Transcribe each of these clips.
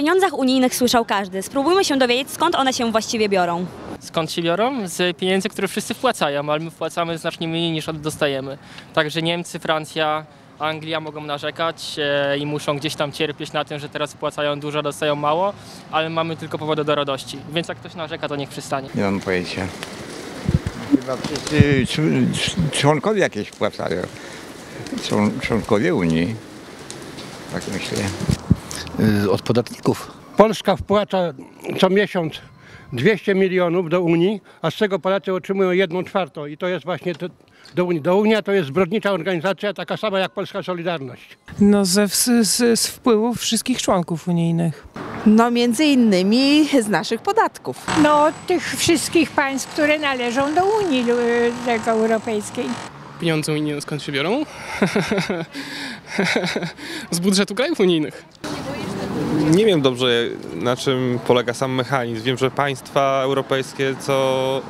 pieniądzach unijnych słyszał każdy. Spróbujmy się dowiedzieć, skąd one się właściwie biorą. Skąd się biorą? Z pieniędzy, które wszyscy wpłacają, ale my wpłacamy znacznie mniej niż dostajemy. Także Niemcy, Francja, Anglia mogą narzekać e, i muszą gdzieś tam cierpieć na tym, że teraz wpłacają dużo, dostają mało, ale mamy tylko powody do radości. Więc jak ktoś narzeka, to niech przystanie. Nie mam pojęcia. Chyba wszyscy cz- członkowie jakieś płacają. Są członkowie Unii. Tak myślę. Y, Od podatników. Polska wpłaca co miesiąc 200 milionów do Unii, a z czego Polacy otrzymują jedną czwartą i to jest właśnie to, do Unii. Do Unia to jest zbrodnicza organizacja, taka sama jak Polska Solidarność. No ze, z, z, z wpływów wszystkich członków unijnych. No między innymi z naszych podatków. No, tych wszystkich państw, które należą do Unii e, tego Europejskiej. Pieniądze unijne skąd się biorą? Z budżetu krajów unijnych. Nie wiem dobrze, na czym polega sam mechanizm. Wiem, że państwa europejskie co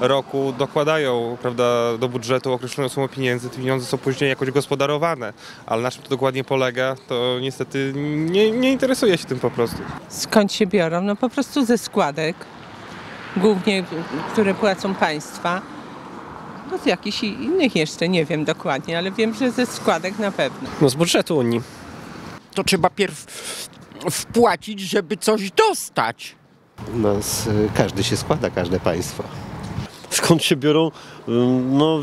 roku dokładają prawda, do budżetu określoną sumę pieniędzy. Te pieniądze są później jakoś gospodarowane, ale na czym to dokładnie polega, to niestety nie, nie interesuje się tym po prostu. Skąd się biorą? No po prostu ze składek, głównie które płacą państwa. No z jakichś innych jeszcze nie wiem dokładnie, ale wiem, że ze składek na pewno. No z budżetu Unii. To trzeba pierw wpłacić, żeby coś dostać. No, z, każdy się składa, każde państwo. Skąd się biorą? No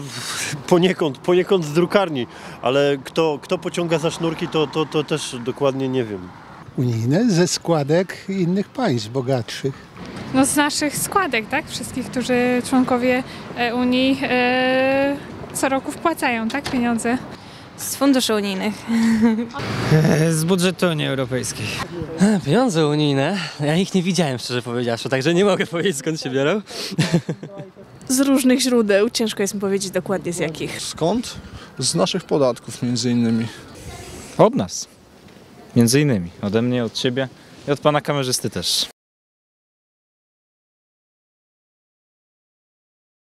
poniekąd, poniekąd z drukarni, ale kto, kto pociąga za sznurki, to, to, to też dokładnie nie wiem. Unijne ze składek innych państw bogatszych. No z naszych składek, tak? Wszystkich, którzy członkowie e, Unii e, co roku wpłacają, tak? Pieniądze. Z funduszy unijnych. Z budżetu Unii Europejskiej. Pieniądze unijne? Ja ich nie widziałem, szczerze powiedziawszy, także nie mogę powiedzieć skąd się biorą. Z różnych źródeł, ciężko jest mi powiedzieć dokładnie z jakich. Skąd? Z naszych podatków między innymi. Od nas. Między innymi. Ode mnie, od ciebie i od pana kamerzysty też.